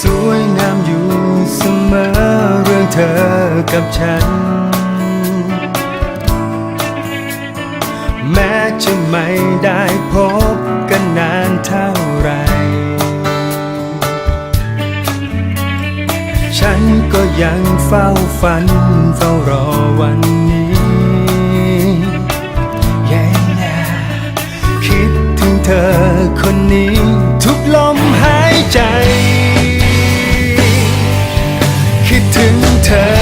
สวยงามอยู่เสมอเรื่องเธอกับฉัน แม้จะไม่ได้พบกันนานเท่าไร ฉันก็ยังเฝ้าฝันเฝ้ารอวันนี้ Yeah คิดถึงเธอคนนี้ ทุกลมหายใจ เธอ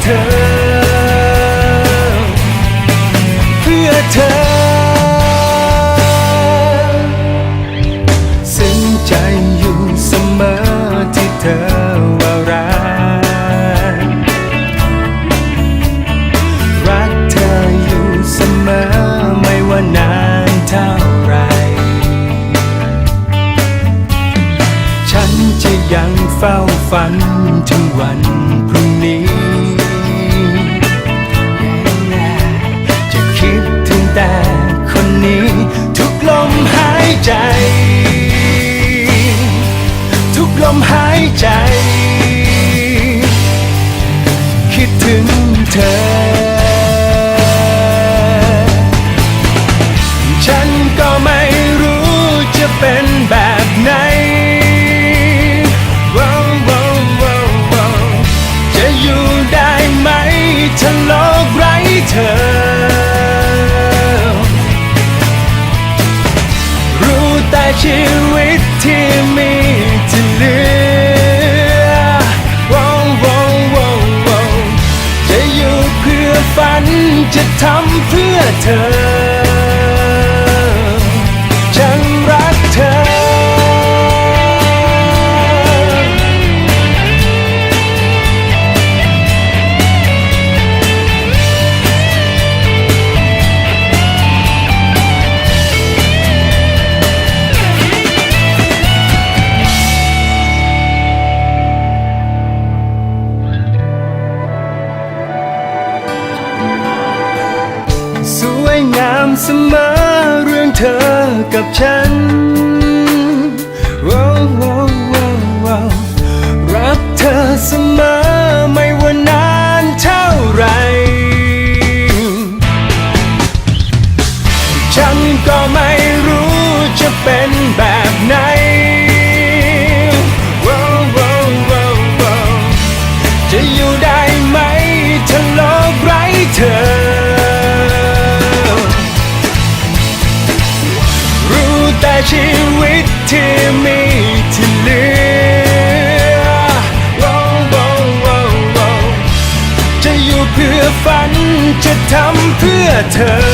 เพื่อเธอ เพื่อเธอ ซึ้งใจอยู่เสมอที่เธอว่ารัก รักเธออยู่เสมอไม่ว่านานเท่าไร ฉันจะยังเฝ้าฝันถึงวัน ทำเพื่อเธอ กั เพื่อเธอ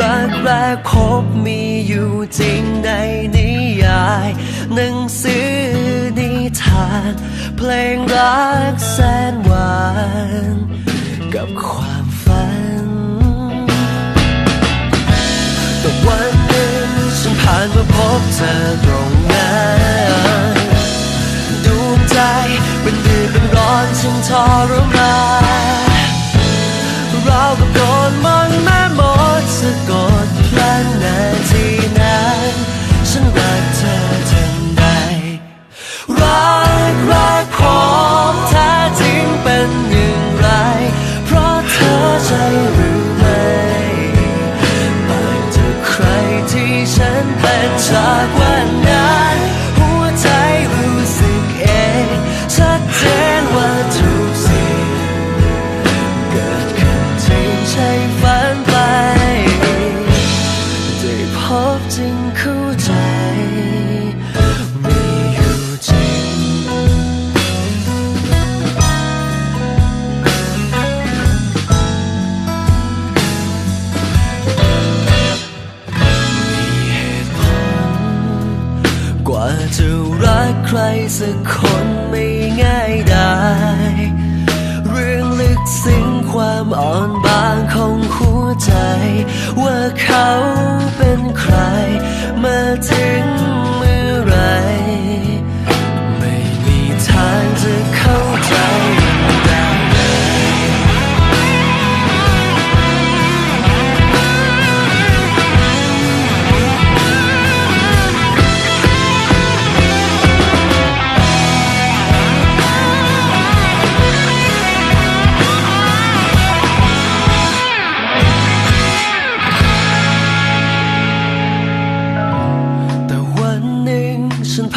รักแรกพบมีอยู่จริงในนิยาย หนังสือนิทาน เพลงรักแสนหวาน กับความฝัน แต่วันหนึ่งฉันผ่านมาพบเธอตรงนั้นดวงใจเป็นดือเป็นร้อนฉันทรมาน จะรักใครสักคนไม่ง่ายได้ เรื่องลึกซึ้งความอ่อนบางของหัวใจ ว่าเขาเป็นใครมาถึง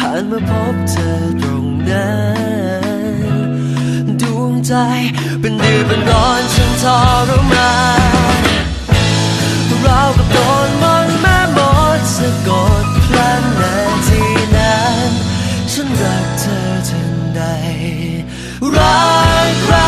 ผ่านมาพบเธอตรงนั้นดวงใจเป็นเดืออเป็นร้อนฉันทรมานเรากับโดนมอนแม่มดสะกดพลันนาทีนั้น ฉันรักเธอทันใดรักรัก